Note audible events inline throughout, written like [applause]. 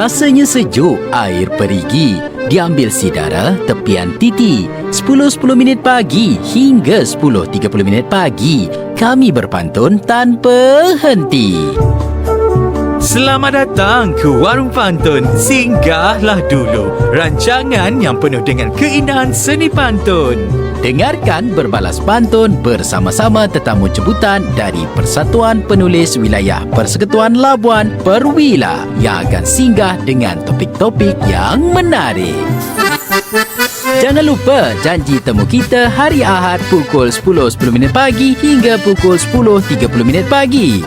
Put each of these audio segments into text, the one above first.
Rasanya sejuk air perigi. Diambil sidara tepian titi. 10.10 minit pagi hingga 10.30 minit pagi. Kami berpantun tanpa henti. Selamat datang ke Warung Pantun. Singgahlah dulu. Rancangan yang penuh dengan keindahan seni pantun. Dengarkan berbalas pantun bersama-sama tetamu jemputan dari Persatuan Penulis Wilayah Persekutuan Labuan Perwila yang akan singgah dengan topik-topik yang menarik. Jangan lupa janji temu kita hari Ahad pukul 10.10 minit pagi hingga pukul 10.30 minit pagi.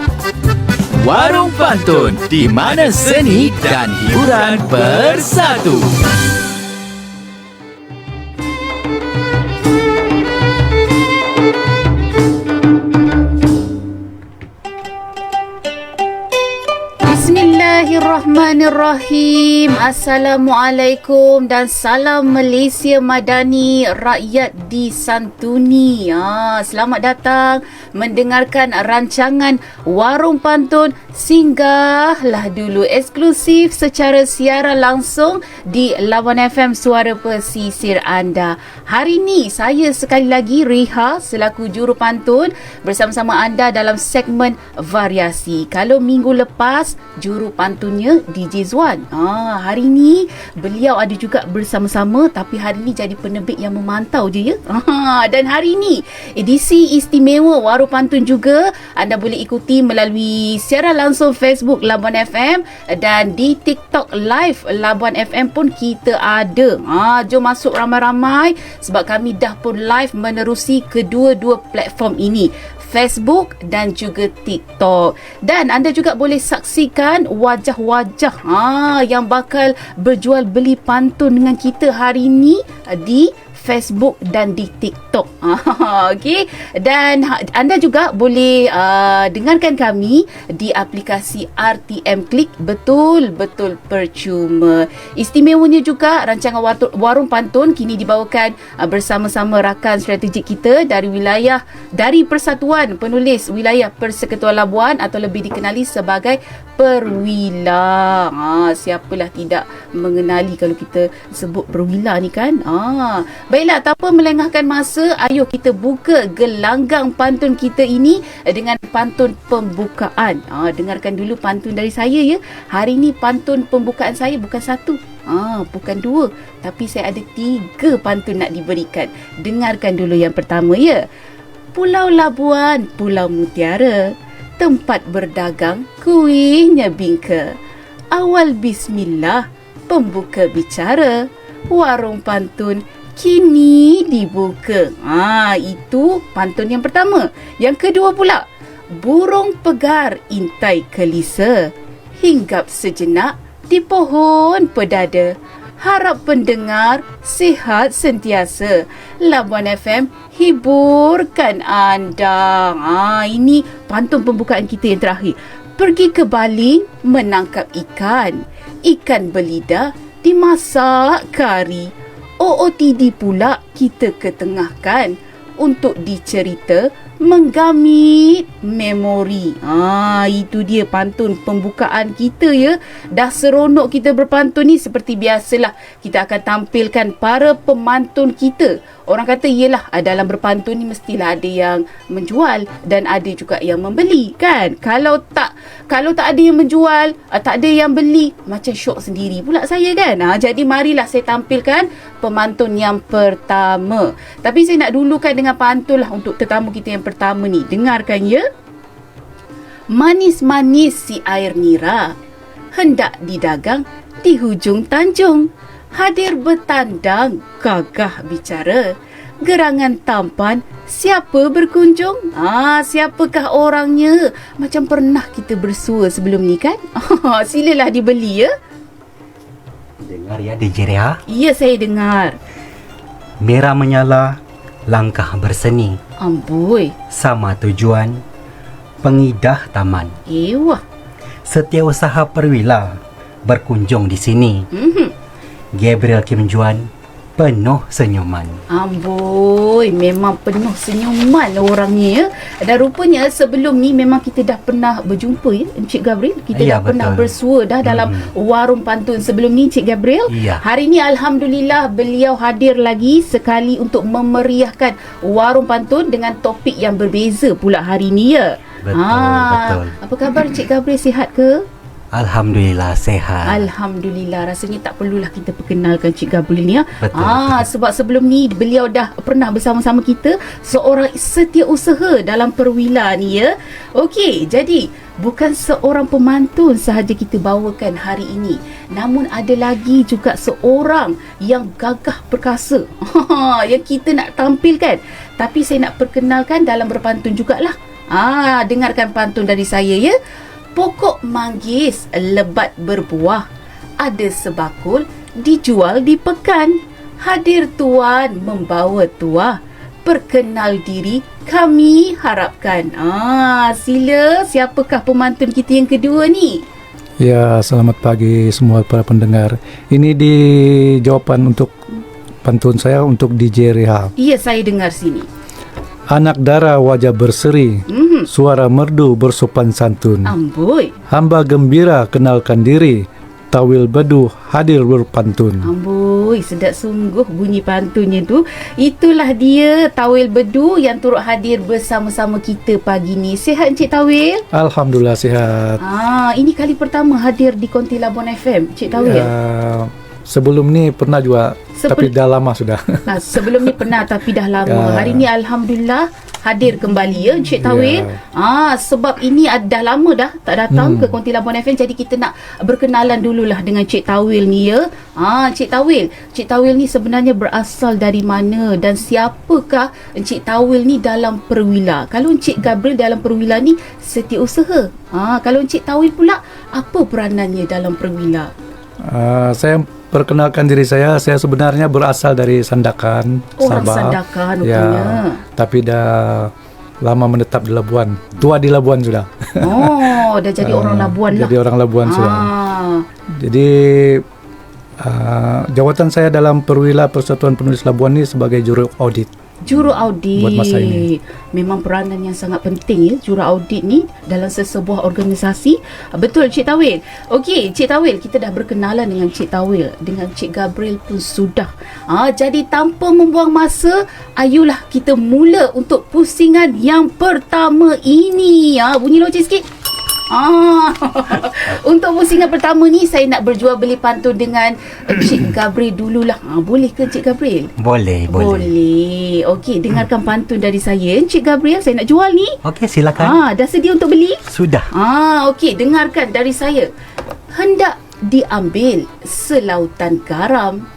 Warung Pantun, di mana seni dan hiburan bersatu. Bismillahirrahmanirrahim. Assalamualaikum dan salam Malaysia Madani Rakyat disantuni ha, Selamat datang mendengarkan rancangan Warung Pantun Singgahlah dulu eksklusif secara siaran langsung di Lawan FM Suara Pesisir anda. Hari ini saya sekali lagi Reha selaku juru pantun Bersama-sama anda dalam segmen variasi. Kalau minggu lepas juru pantunnya DJ Zuan. Ah, hari ni beliau ada juga bersama-sama tapi hari ni jadi penerbit yang memantau je ya. Ah, [laughs] dan hari ni edisi istimewa Warung Pantun juga anda boleh ikuti melalui siaran langsung Facebook Labuan FM dan di TikTok Live Labuan FM pun kita ada. Ah, jom masuk ramai-ramai sebab kami dah pun live menerusi kedua-dua platform ini. Facebook dan juga TikTok. Dan anda juga boleh saksikan wajah-wajah ha, yang bakal berjual beli pantun dengan kita hari ini di Facebook dan di TikTok. [laughs] Okey. Dan ha, anda juga boleh uh, dengarkan kami di aplikasi RTM Klik betul-betul percuma. Istimewanya juga rancangan Warung Pantun kini dibawakan uh, bersama-sama rakan strategik kita dari wilayah dari Persatuan Penulis Wilayah Persekutuan Labuan atau lebih dikenali sebagai Perwila. Ha, siapalah tidak mengenali kalau kita sebut Perwila ni kan? Ha, Baiklah, tanpa melengahkan masa, ayo kita buka gelanggang pantun kita ini dengan pantun pembukaan. Ha, dengarkan dulu pantun dari saya ya. Hari ini pantun pembukaan saya bukan satu. Ha, bukan dua, tapi saya ada tiga pantun nak diberikan. Dengarkan dulu yang pertama ya. Pulau Labuan, Pulau Mutiara, tempat berdagang kuihnya bingka. Awal bismillah, pembuka bicara, warung pantun kini dibuka. Ah, itu pantun yang pertama. Yang kedua pula, burung pegar intai kelisa. Hinggap sejenak di pohon pedada. Harap pendengar sihat sentiasa. Labuan FM hiburkan anda. Ah, ini pantun pembukaan kita yang terakhir. Pergi ke baling menangkap ikan. Ikan belida dimasak kari. OOTD pula kita ketengahkan untuk dicerita menggamit memori. Ah, itu dia pantun pembukaan kita ya. Dah seronok kita berpantun ni seperti biasalah. Kita akan tampilkan para pemantun kita Orang kata iyalah ah, dalam berpantun ni mestilah ada yang menjual dan ada juga yang membeli kan. Kalau tak kalau tak ada yang menjual, ah, tak ada yang beli, macam syok sendiri pula saya kan. Ha, jadi marilah saya tampilkan pemantun yang pertama. Tapi saya nak dulukan dengan pantun lah untuk tetamu kita yang pertama ni. Dengarkan ya. Manis-manis si air nira hendak didagang di hujung tanjung hadir bertandang, gagah bicara. Gerangan tampan, siapa berkunjung? Ah, siapakah orangnya? Macam pernah kita bersua sebelum ni kan? Ah, [laughs] silalah dibeli ya. Dengar ya DJ Reha? Ya, saya dengar. Merah menyala, langkah berseni. Amboi. Sama tujuan, pengidah taman. Ewah. Setiausaha perwila berkunjung di sini. Mm-hmm. Gabriel Kim Juan penuh senyuman. Amboi, memang penuh senyuman orangnya ya. Dan rupanya sebelum ni memang kita dah pernah berjumpa ya Encik Gabriel. Kita Ya, dah pernah betul. bersua dah dalam warung pantun sebelum ni Encik Gabriel. Ya. Hari ni alhamdulillah beliau hadir lagi sekali untuk memeriahkan warung pantun dengan topik yang berbeza pula hari ni ya. Betul, betul. Apa khabar Encik Gabriel sihat ke? Alhamdulillah sehat. Alhamdulillah rasanya tak perlulah kita perkenalkan Cik Gabriel ni ya. Betul, Ah sebab sebelum ni beliau dah pernah bersama-sama kita seorang setiausaha dalam perwila ni ya. Okey, jadi bukan seorang pemantun sahaja kita bawakan hari ini. Namun ada lagi juga seorang yang gagah perkasa [laughs] yang kita nak tampilkan. Tapi saya nak perkenalkan dalam berpantun jugalah. Ah, dengarkan pantun dari saya ya. Pokok manggis lebat berbuah. Ada sebakul dijual di pekan. Hadir tuan membawa tuah. Perkenal diri kami harapkan. Ah, sila siapakah pemantun kita yang kedua ni? Ya, selamat pagi semua para pendengar. Ini di jawaban untuk pantun saya untuk DJ Reha. Ya, saya dengar sini. Anak dara wajah berseri, Mhm. suara merdu bersopan santun. Amboi. Hamba gembira kenalkan diri, tawil bedu hadir berpantun. Amboi, sedap sungguh bunyi pantunnya tu. Itulah dia Tawil Bedu yang turut hadir bersama-sama kita pagi ni. Sihat Encik Tawil? Alhamdulillah sihat. Ah, ini kali pertama hadir di Konti Labuan FM, Cik Tawil. Ya, sebelum ni pernah juga, Sebel- tapi dah lama sudah. [laughs] Nah, sebelum ni pernah tapi dah lama. Ya. Hari ni alhamdulillah hadir kembali ya Encik Tawil. Ya. Ah sebab ini dah lama dah tak datang ke Konti Labuan FM jadi kita nak berkenalan dululah dengan Cik Tawil ni ya. Ah Cik Tawil, Cik Tawil ni sebenarnya berasal dari mana dan siapakah Encik Tawil ni dalam perwila? Kalau Encik Gabriel dalam perwila ni setiausaha. Ah kalau Encik Tawil pula apa peranannya dalam perwila? Ah, saya perkenalkan diri saya, saya sebenarnya berasal dari Sandakan, Orang Sabah. Sandakan Ya, rupanya. tapi dah lama menetap di Labuan. Tua di Labuan sudah. Oh, [laughs] dah jadi orang Ah, Labuan lah. Jadi orang Labuan sudah. Ah, Jadi uh, jawatan saya dalam perwila Persatuan Penulis Labuan ni sebagai juru audit. Juru audit. Buat masa ini. Memang peranan yang sangat penting ya juru audit ni dalam sesebuah organisasi. Betul Cik Tawil. Okey, Cik Tawil, kita dah berkenalan dengan Cik Tawil, dengan Cik Gabriel pun sudah. Ah, jadi tanpa membuang masa, ayolah kita mula untuk pusingan yang pertama ini. Ah, bunyi loceng sikit. Ah, [laughs] untuk pusingan pertama ni saya nak berjual beli pantun dengan Cik [clears throat] Gabriel dululah. Ah, boleh ke Cik Gabriel? Boleh, boleh. Boleh. Okey, dengarkan pantun dari saya. Encik Gabriel, saya nak jual ni. Okey, silakan. Ah, dah sedia untuk beli? Sudah. Ah, okey, dengarkan dari saya. Hendak diambil selautan garam.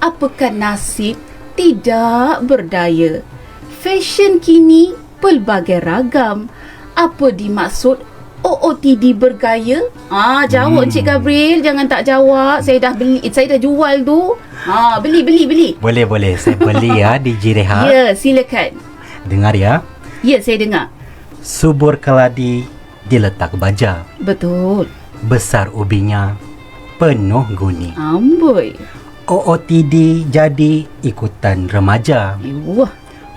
Apakah nasib tidak berdaya? Fashion kini pelbagai ragam. Apa dimaksud OOTD bergaya? Ah, jawab hmm. Encik Gabriel, jangan tak jawab. Saya dah beli, saya dah jual tu. Ah, beli, beli, beli. Boleh, boleh. Saya beli ya [laughs] DJ Reha. Ya, silakan. Dengar ya. Ya, saya dengar. Subur keladi diletak baja. Betul. Besar ubinya penuh guni. Amboi. OOTD jadi ikutan remaja. Wah,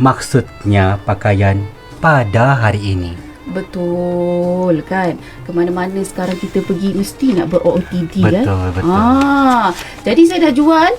Maksudnya pakaian pada hari ini. Betul kan. Kemana-mana sekarang kita pergi mesti nak ber-OOTD kan. Betul, betul. Ah, jadi saya dah jual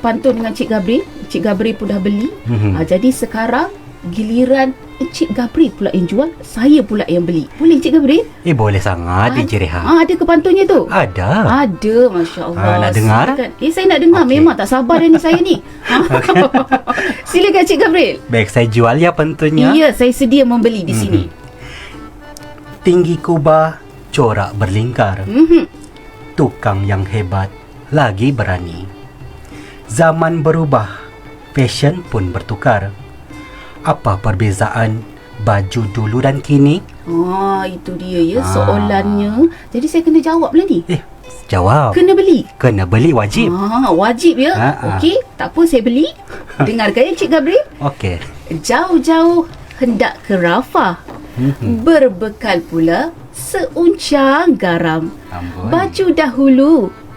pantun dengan Cik Gabriel. Cik Gabriel pun dah beli. Mhm. Ah, jadi sekarang giliran Cik Gabriel pula yang jual, saya pula yang beli. Boleh Cik Gabriel? Eh boleh sangat DJ Reha. Ah, ada ke pantunnya tu? Ada. Ada, Masya Allah. Ah, nak dengar? Silakan. Eh, saya nak dengar. Okey. Memang tak sabar dah ni saya ni. [laughs] [laughs] Silakan Cik Gabriel. Baik, saya jual ya pentunnya. Ya, saya sedia membeli di sini. Tinggi kubah, corak berlingkar. Mhm. Tukang yang hebat, lagi berani. Zaman berubah, fashion pun bertukar. Apa perbezaan baju dulu dan kini? Ah, itu dia ya Ah. soalannya. Jadi saya kena jawab lah ni. Eh, jawab. Kena beli. Kena beli wajib. Ah, wajib ya. Ah, ah. Okey, tak apa saya beli. [laughs] Dengarkan ya Cik Gabriel. Okey. Jauh-jauh hendak ke Rafah. Mhm. Berbekal pula seuncang garam. Amboi. Baju dahulu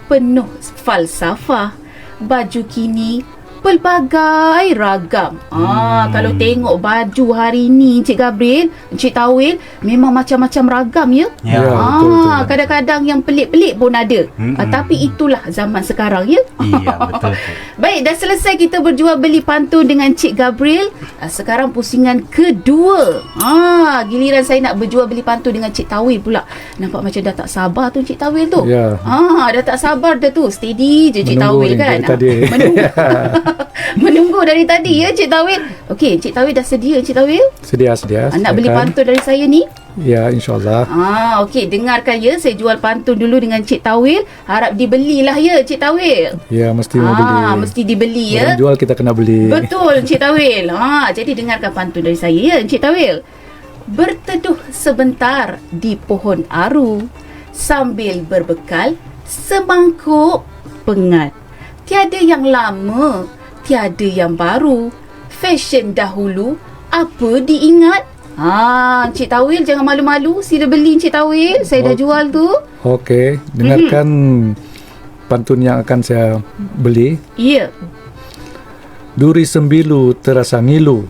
penuh falsafah. Baju kini pelbagai ragam. Ah, kalau tengok baju hari ni Encik Gabriel, Encik Tawil memang macam-macam ragam ya. Ya, Ya, ah, betul, betul. kadang-kadang yang pelik-pelik pun ada. Mm-mm. Ah, tapi itulah zaman sekarang ya. Iya, [laughs] betul tu. Baik, dah selesai kita berjual beli pantun dengan Encik Gabriel. Ah, sekarang pusingan kedua. Ah, giliran saya nak berjual beli pantun dengan Encik Tawil pula. Nampak macam dah tak sabar tu Encik Tawil tu. Ya. Ah, dah tak sabar dah tu. Steady je Encik Menunggu Tawil kan. tadi. Ah, menunggu. [laughs] [laughs] menunggu dari tadi ya Encik Tawil. Okey, Encik Tawil dah sedia Encik Tawil? Sedia, sedia. Ah, nak beli silakan. pantun dari saya ni? Ya, insyaAllah. Ah, okey, dengarkan ya. Saya jual pantun dulu dengan Encik Tawil. Harap dibelilah ya Encik Tawil. Ya, mesti mau beli. Ah, mesti dibeli ya. Orang jual kita kena beli. Betul [laughs] Encik Tawil. Ha, jadi dengarkan pantun dari saya ya Encik Tawil. Berteduh sebentar di pohon aru sambil berbekal semangkuk pengat. Tiada yang lama, tiada yang baru. Fashion dahulu, apa diingat? Ha, Encik Tawil jangan malu-malu. Sila beli Encik Tawil. Saya dah Oh. jual tu. Okey, dengarkan pantun yang akan saya beli. Ya. Duri sembilu terasa ngilu.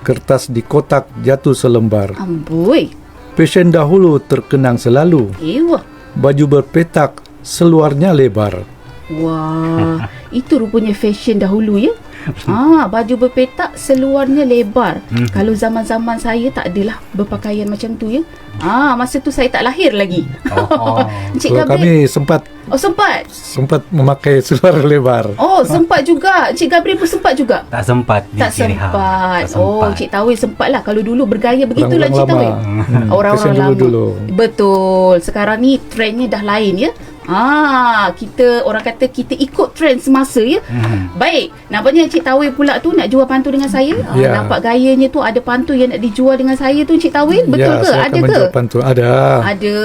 Kertas di kotak jatuh selembar. Amboi. Passion dahulu terkenang selalu. Ewa. Baju berpetak seluarnya lebar. Wah, itu rupanya fashion dahulu ya. [laughs] Ah, baju berpetak seluarnya lebar. Hmm. Kalau zaman-zaman saya tak adalah berpakaian macam tu ya. Ah, masa tu saya tak lahir lagi. Oh, oh. [laughs] Encik Kalau Gabriel. kami sempat Oh, sempat. sempat memakai seluar [laughs] lebar. Oh, sempat juga. Encik Gabriel pun sempat juga. Tak sempat Tak Cik sempat. Tak Oh, Encik Tawil sempat lah. Kalau dulu bergaya begitulah Encik Orang-orang Tawil. Hmm, Orang-orang lama. dulu-dulu. Betul. Sekarang ni trendnya dah lain ya. Ah, kita orang kata kita ikut trend semasa ya. Hmm. Baik, nampaknya Encik Tawil pula tu nak jual pantun dengan saya. Ah, Ya. nampak gayanya tu ada pantun yang nak dijual dengan saya tu Encik Tawil. Betul ya, ke? saya Ada ke? pantun. Ada. Ada.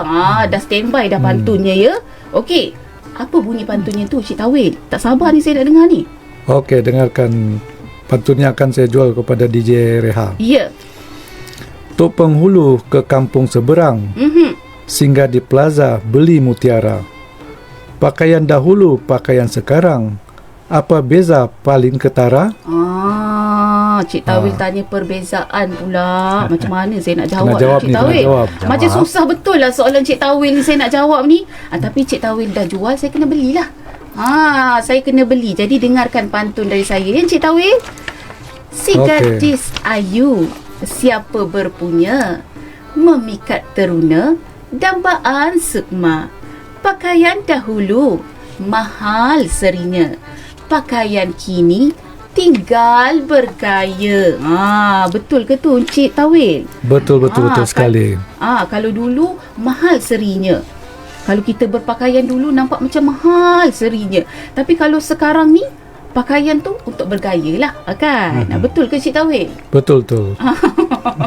Ah, dah standby dah pantunnya ya. Okey. Apa bunyi pantunnya tu Encik Tawil? Tak sabar ni saya nak dengar ni. Okey, dengarkan pantunnya akan saya jual kepada DJ Reha. Ya. Tok penghulu ke kampung seberang, Mhm. Singgah di plaza beli mutiara. Pakaian dahulu, pakaian sekarang. Apa beza paling ketara? Ah, Cik Tawil Ah. tanya perbezaan pula. Macam mana saya nak jawab, Kena jawab Cik ni, Tawil? jawab. Macam Jawab. susah betul lah soalan Cik Tawil ni saya nak jawab ni. Ah, tapi Cik Tawil dah jual, saya kena belilah. Ah, saya kena beli. Jadi dengarkan pantun dari saya ya Cik Tawil. Si gadis ayu, siapa berpunya, memikat teruna, dambaan sukma. Pakaian dahulu, mahal serinya. Pakaian kini, tinggal bergaya. Ah, betul ke tu Encik Tawil? Betul, betul, Ah, betul kal- sekali. Ah, kalau dulu mahal serinya. Kalau kita berpakaian dulu nampak macam mahal serinya. Tapi kalau sekarang ni pakaian tu untuk bergaya lah kan. Mm-hmm. Betul ke Cik Tawil? Betul, betul.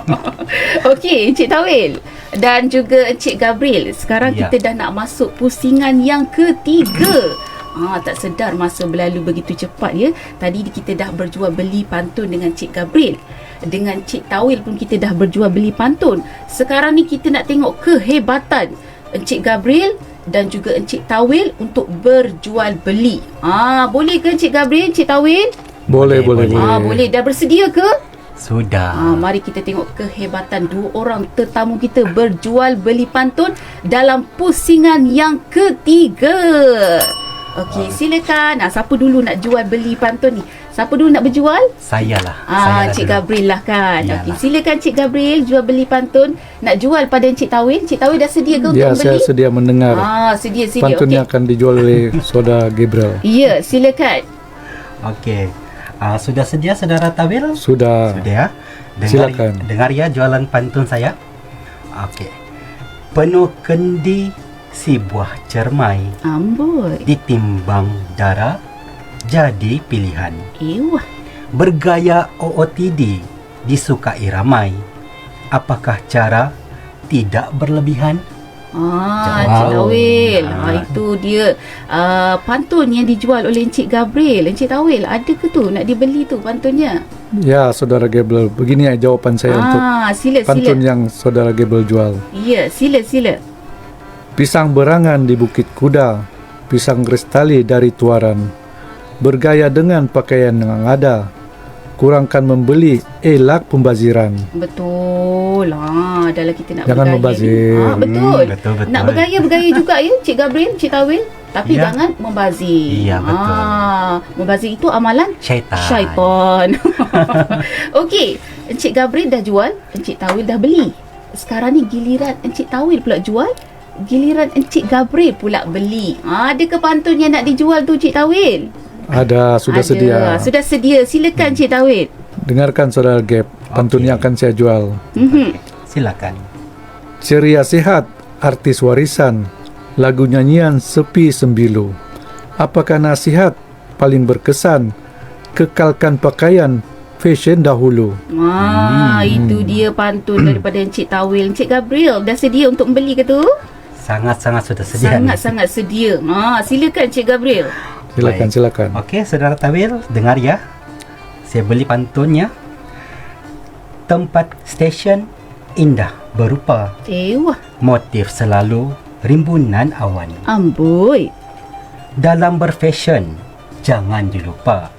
[laughs] Okey, Encik Tawil dan juga Encik Gabriel. Sekarang Ya. kita dah nak masuk pusingan yang ketiga. [clears throat] Ah, tak sedar masa berlalu begitu cepat ya. Tadi kita dah berjual beli pantun dengan Cik Gabriel. Dengan Cik Tawil pun kita dah berjual beli pantun. Sekarang ni kita nak tengok kehebatan Encik Gabriel dan juga Encik Tawil untuk berjual beli. Ah, boleh ke Encik Gabriel, Encik Tawil? Boleh, Boleh, boleh, boleh. Ah, boleh. Dah bersedia ke? Sudah. Ha, mari kita tengok kehebatan dua orang tetamu kita berjual beli pantun dalam pusingan yang ketiga. Okey, silakan. Nah, siapa dulu nak jual beli pantun ni? Siapa dulu nak berjual? Saya lah. Ah, Cik dulu. Gabriel lah kan. Okey, silakan Cik Gabriel jual beli pantun. Nak jual pada Encik Tawil. Encik Tawil dah sedia ke untuk Ya, saya beli? sedia mendengar. Ah, sedia sedia. Pantunnya Okey. akan dijual oleh [laughs] Saudara Gabriel. Ya, silakan. Okey. Ah, sudah sedia saudara Tawil? Sudah. Sudah ya. Dengar, Silakan. Dengar ya jualan pantun saya. Okey. Penuh kendi si buah cermai Amboi. ditimbang darah jadi pilihan. Ewah. Bergaya OOTD disukai ramai. Apakah cara tidak berlebihan? Ah. Encik Tawil. Ah, Ah. itu dia uh, pantun yang dijual oleh Encik Gabriel. Encik Tawil, ada ke tu nak dibeli tu pantunnya? Ya, Saudara Gabriel. Begini jawapan saya untuk ah, sila pantun sila. yang Saudara Gabriel jual. Ya, sila sila. Pisang berangan di Bukit Kuda, pisang kristali dari Tuaran. bergaya dengan pakaian yang ada. Kurangkan membeli, elak pembaziran. Betul. Ha, dalam kita nak Jangan bergaya. membazir. ni. Ha, betul. Hmm, betul, betul. Nak bergaya bergaya juga ya Cik Gabriel, Cik Tawil. Tapi Ya. jangan membazir. Ya, betul. Ha, membazir itu amalan Syaitan. syaitan. [laughs] Okey, Encik Gabriel dah jual, Encik Tawil dah beli. Sekarang ni giliran Encik Tawil pula jual, giliran Encik Gabriel pula beli. Ha, ada ke pantun yang nak dijual tu Cik Tawil? Ada, sudah ada. sedia. Sudah sedia. Silakan Cik Tawil. Dengarkan saudara Gap, pantun Okey. yang akan saya jual. Mhm. Silakan. Ceria sehat, artis warisan, lagu nyanyian sepi sembilu. Apakah nasihat paling berkesan? Kekalkan pakaian fashion dahulu. Ah, itu dia pantun daripada Encik Tawil. Encik Gabriel dah sedia untuk membeli ke tu? Sangat-sangat sudah sedia. Sangat-sangat sedia. Ha, silakan Encik Gabriel. Silakan, Baik. silakan. Okey, saudara Tawil, dengar ya. Saya beli pantunnya. Tempat stesen indah berupa Ewah, motif selalu rimbunan awan. amboi. Dalam berfashion, jangan dilupa.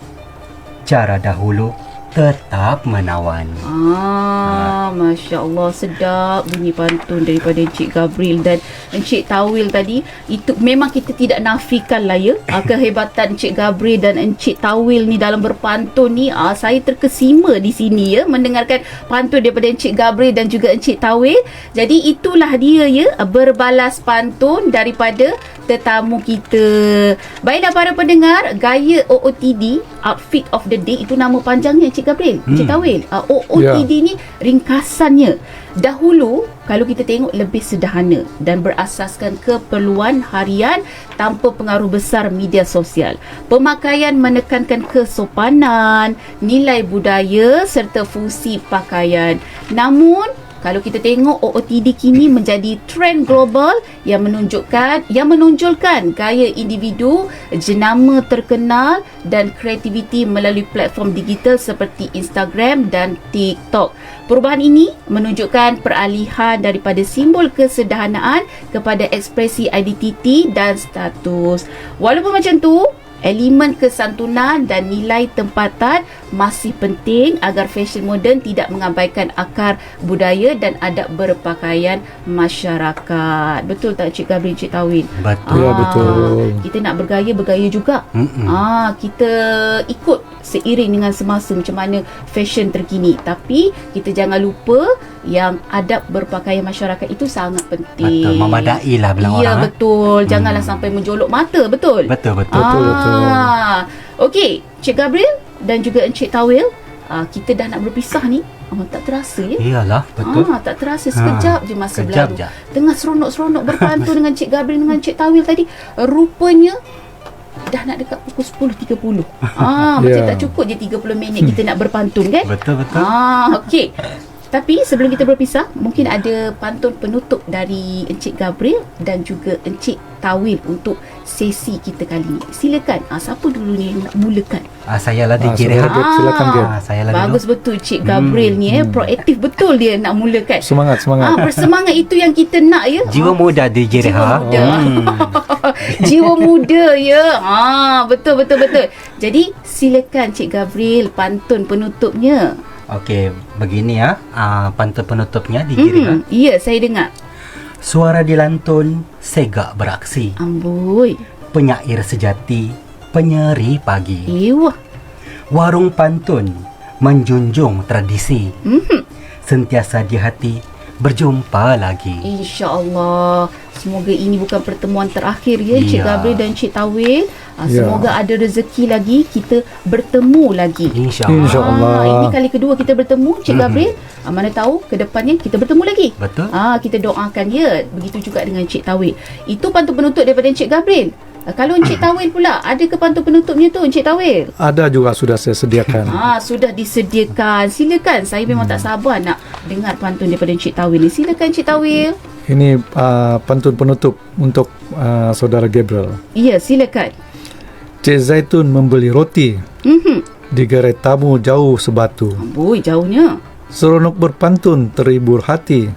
Cara dahulu tetap menawan. Ah, Masya Allah sedap bunyi pantun daripada Encik Gabriel dan Encik Tawil tadi. Itu memang kita tidak nafikan lah ya. Ah, [laughs] kehebatan Encik Gabriel dan Encik Tawil ni dalam berpantun ni. Ah, saya terkesima di sini ya mendengarkan pantun daripada Encik Gabriel dan juga Encik Tawil. Jadi itulah dia ya berbalas pantun daripada tetamu kita. Baiklah para pendengar gaya OOTD outfit of the day itu nama panjangnya Encik Gabriel Hmm. Tawil uh, OOTD ni ringkasannya. Dahulu kalau kita tengok lebih sederhana dan berasaskan keperluan harian tanpa pengaruh besar media sosial. Pemakaian menekankan kesopanan nilai budaya serta fungsi pakaian. Namun kalau kita tengok OOTD kini menjadi trend global yang menunjukkan yang menonjolkan gaya individu, jenama terkenal dan kreativiti melalui platform digital seperti Instagram dan TikTok. Perubahan ini menunjukkan peralihan daripada simbol kesederhanaan kepada ekspresi identiti dan status. Walaupun macam tu, elemen kesantunan dan nilai tempatan masih penting agar fashion moden tidak mengabaikan akar budaya dan adab berpakaian masyarakat. Betul tak Cik Gabriel, Cik Tawin? Betul. Ya, betul. Kita nak bergaya, bergaya juga. Mm-mm. Ah, kita ikut seiring dengan semasa macam mana fashion terkini. Tapi kita jangan lupa yang adab berpakaian masyarakat itu sangat penting. Betul. Memadai lah bilang ya, orang. eh. betul. Janganlah Hmm. sampai menjolok mata, betul? Betul, betul. Betul, betul. Ah, Okey, Cik Gabriel dan juga Encik Tawil, ah, kita dah nak berpisah ni. Oh, tak terasa ya? Iyalah, betul. Ah, tak terasa sekejap je masa Sekejap berlalu. je. Tengah seronok-seronok berpantun [laughs] dengan Cik Gabriel dengan Cik Tawil tadi, rupanya dah nak dekat pukul 10.30. [laughs] Ah, macam Ya. tak cukup je 30 minit kita nak berpantun kan? Betul, betul. Ah, okey. Tapi sebelum kita berpisah, mungkin ada pantun penutup dari Encik Gabriel dan juga Encik Tawil untuk sesi kita kali ini. Silakan. Ah, siapa dulu ni nak mulakan? Ah, saya lah Ah, DJ saudara Rehan. Gap, silakan Gap. Ah, saya lah Bagus dulu. betul Cik Gabriel ni eh. Proaktif betul dia nak mulakan. Semangat, semangat. Ah, bersemangat itu yang kita nak ya. Jiwa muda DJ Jiwa Rehan. muda. Hmm. [laughs] Jiwa muda ya. Ah, betul betul betul. Jadi silakan Cik Gabriel pantun penutupnya. Okey, begini ya. Ah, pantun penutupnya DJ Rehan. Hmm, ya, saya dengar. Suara dilantun, segak beraksi. Amboi. Penyair sejati, penyeri pagi. Ewah. Warung pantun, menjunjung tradisi. Mhm. Sentiasa di hati, berjumpa lagi. InsyaAllah Semoga ini bukan pertemuan terakhir ya Cik Ya. Gabriel dan Cik Tawil Ah, Ya. Semoga ada rezeki lagi Kita bertemu lagi InsyaAllah. InsyaAllah. Ah, ini kali kedua kita bertemu Cik Mhm. Gabriel ah, Mana tahu ke depannya kita bertemu lagi Betul? Ah, kita doakan ya. Begitu juga dengan Cik Tawil. Itu pantun penutup daripada Encik Gabriel. Ah, kalau Encik Tawil pula, ada ke pantun penutupnya tu Encik Tawil? Ada juga sudah saya sediakan. Ah, sudah disediakan. Silakan. Saya memang tak sabar nak dengar pantun daripada Encik Tawil ni. Silakan Encik Tawil. Ini uh, pantun penutup untuk uh, saudara Gabriel. Ya, silakan. Cik Zaitun membeli roti Mhm. di gerai tamu jauh sebatu. Amboi, jauhnya. Seronok berpantun terhibur hati.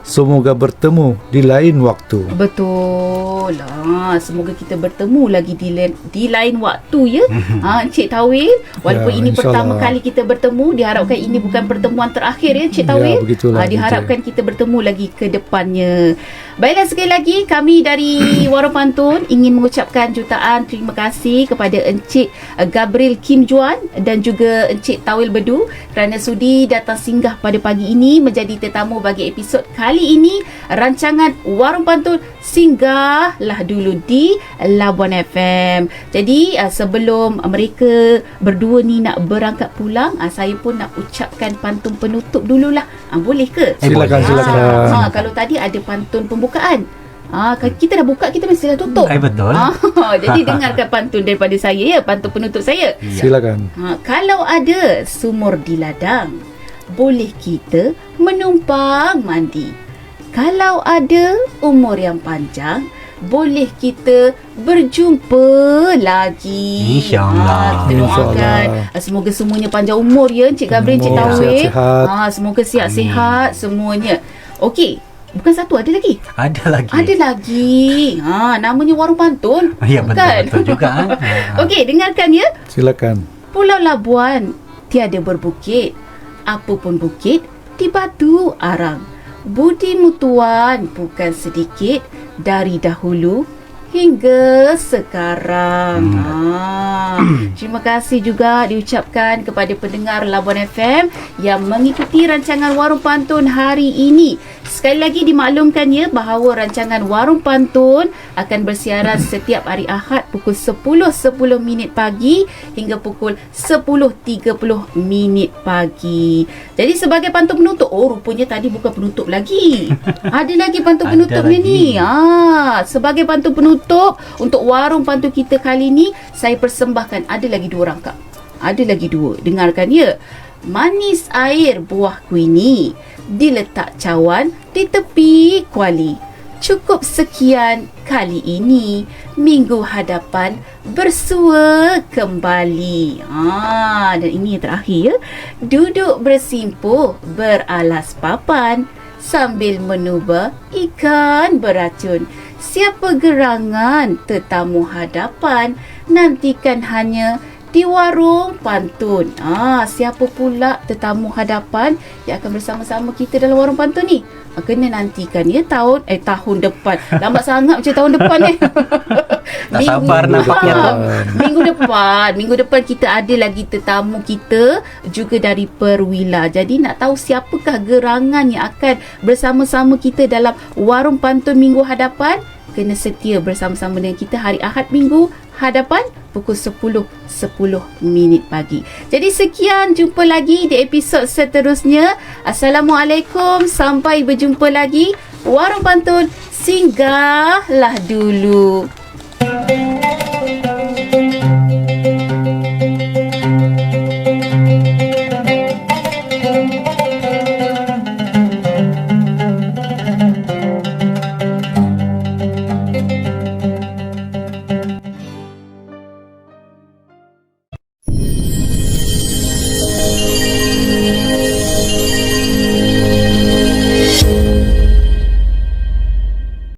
Semoga bertemu di lain waktu. Betul. Betul. Ha, semoga kita bertemu lagi di di lain waktu ya. ha, [laughs] Encik Tawil, walaupun Ya, ini pertama insyaAllah. kali kita bertemu, diharapkan ini bukan pertemuan terakhir ya Encik Ya, Tawil. begitulah, ha, diharapkan kita bertemu lagi ke depannya. Baiklah sekali lagi kami dari [coughs] Warung Pantun ingin mengucapkan jutaan terima kasih kepada Encik uh, Gabriel Kim Juan dan juga Encik Tawil Bedu kerana sudi datang singgah pada pagi ini menjadi tetamu bagi episod kali ini rancangan Warung Pantun singgahlah dulu di Labuan FM. Jadi uh, sebelum mereka berdua ni nak berangkat pulang, uh, saya pun nak ucapkan pantun penutup dululah. Uh, boleh ke? Eh, Silakan, silakan. Ha, kalau tadi ada pantun pembukaan. Ah, ha, kita dah buka kita mesti dah tutup. Eh, betul. Ah, [laughs] jadi dengarkan pantun daripada saya ya, pantun penutup saya. Silakan. Ha, kalau ada sumur di ladang, boleh kita menumpang mandi. Kalau ada umur yang panjang, boleh kita berjumpa lagi. InsyaAllah. Ha, kita doakan InsyaAllah. Ah, semoga semuanya panjang umur ya Encik Gabriel, Encik Umur, Tawil. sihat-sihat. Ha, semoga sihat-sihat semuanya. Okey, bukan satu ada lagi. Ada lagi. Ada lagi. Ha, namanya Warung Pantun. Ya, betul, Kan? betul juga. Ha. [laughs] Okey, dengarkan ya. Silakan. Pulau Labuan tiada berbukit. Apa pun bukit di batu arang. Budi mutuan bukan sedikit dari dahulu hingga sekarang. Ha. [clears throat] Terima kasih juga diucapkan kepada pendengar Labuan FM yang mengikuti rancangan Warung Pantun hari ini. Sekali lagi dimaklumkan ya bahawa rancangan Warung Pantun akan bersiaran setiap hari Ahad pukul 10.10 minit pagi hingga pukul 10.30 minit pagi. Jadi sebagai pantun penutup, oh rupanya tadi bukan penutup lagi. Ada lagi pantun Ada penutupnya lagi. ni. Ah, sebagai pantun penutup untuk warung pantun kita kali ni saya persembahkan ada lagi dua rangkap. Ada lagi dua. Dengarkan ya. Manis air buah kuini diletak cawan di tepi kuali. Cukup sekian kali ini. Minggu hadapan bersua kembali. Ah, dan ini yang terakhir ya. Duduk bersimpuh beralas papan sambil menuba ikan beracun. Siapa gerangan tetamu hadapan nantikan hanya di warung pantun. Ah, siapa pula tetamu hadapan yang akan bersama-sama kita dalam warung pantun ni? Ah, kena nantikan ya tahun eh tahun depan. Lambat sangat macam tahun depan ni. [laughs] Tak sabar nak pakai tu. Minggu depan, minggu depan kita ada lagi tetamu kita juga dari Perwila. Jadi nak tahu siapakah gerangan yang akan bersama-sama kita dalam warung pantun minggu hadapan? Kena setia bersama-sama dengan kita hari Ahad minggu hadapan pukul 10 10 minit pagi. Jadi sekian jumpa lagi di episod seterusnya. Assalamualaikum sampai berjumpa lagi. Warung pantun singgahlah dulu.